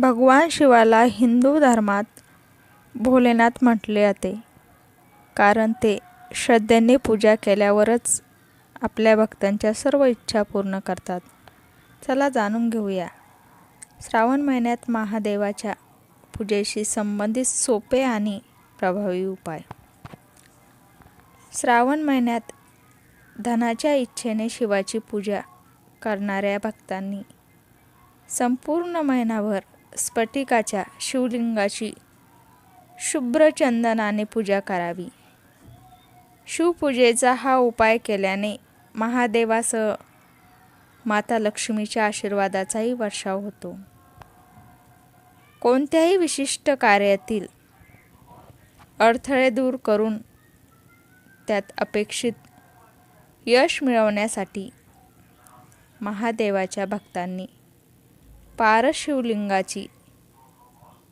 भगवान शिवाला हिंदू धर्मात भोलेनाथ म्हटले जाते. कारण ते श्रद्धेने पूजा केल्यावरच आपल्या भक्तांच्या सर्व इच्छा पूर्ण करतात. चला जाणून घेऊया. श्रावण महिन्यात महादेवाच्या पूजेशी संबंधित सोपे आणि प्रभावी उपाय. श्रावण महिन्यात धनाच्या इच्छेने शिवाची पूजा करणाऱ्या भक्तांनी संपूर्ण महिनाभर स्फटिकाच्या शिवलिंगाची शुभ्र चंदनाने पूजा करावी. शिवपूजेचा हा उपाय केल्याने महादेवासह माता लक्ष्मीच्या आशीर्वादाचाही वर्षाव होतो. कोणत्याही विशिष्ट कार्यातील अडथळे दूर करून त्यात अपेक्षित यश मिळवण्यासाठी महादेवाच्या भक्तांनी पारशिवलिंगाची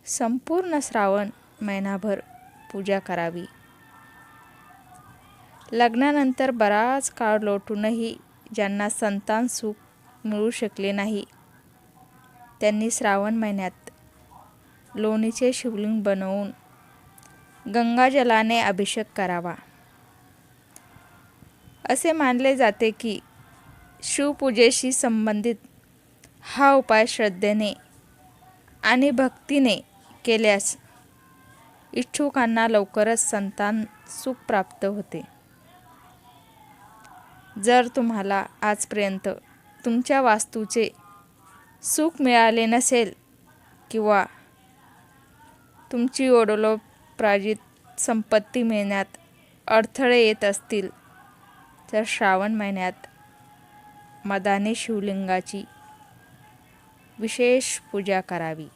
संपूर्ण श्रावण महिनाभर पूजा करावी. लग्नानंतर बराच काळ लोटूनही ज्यांना संतान सुख मिळू शकले नाही त्यांनी श्रावण महिन्यात लोणीचे शिवलिंग बनवून गंगाजलाने अभिषेक करावा. असे मानले जाते की शिवपूजेशी संबंधित हा उपाय श्रद्धेने आणि भक्तीने केल्यास इच्छुकांना लवकरच संतान सुख प्राप्त होते. जर तुम्हाला आजपर्यंत तुमच्या वास्तूचे सुख मिळाले नसेल किंवा तुमची ओढलोप्राजित संपत्ती मिळण्यात अडथळे येत असतील तर श्रावण महिन्यात मदाने शिवलिंगाची विशेष पूजा करावी.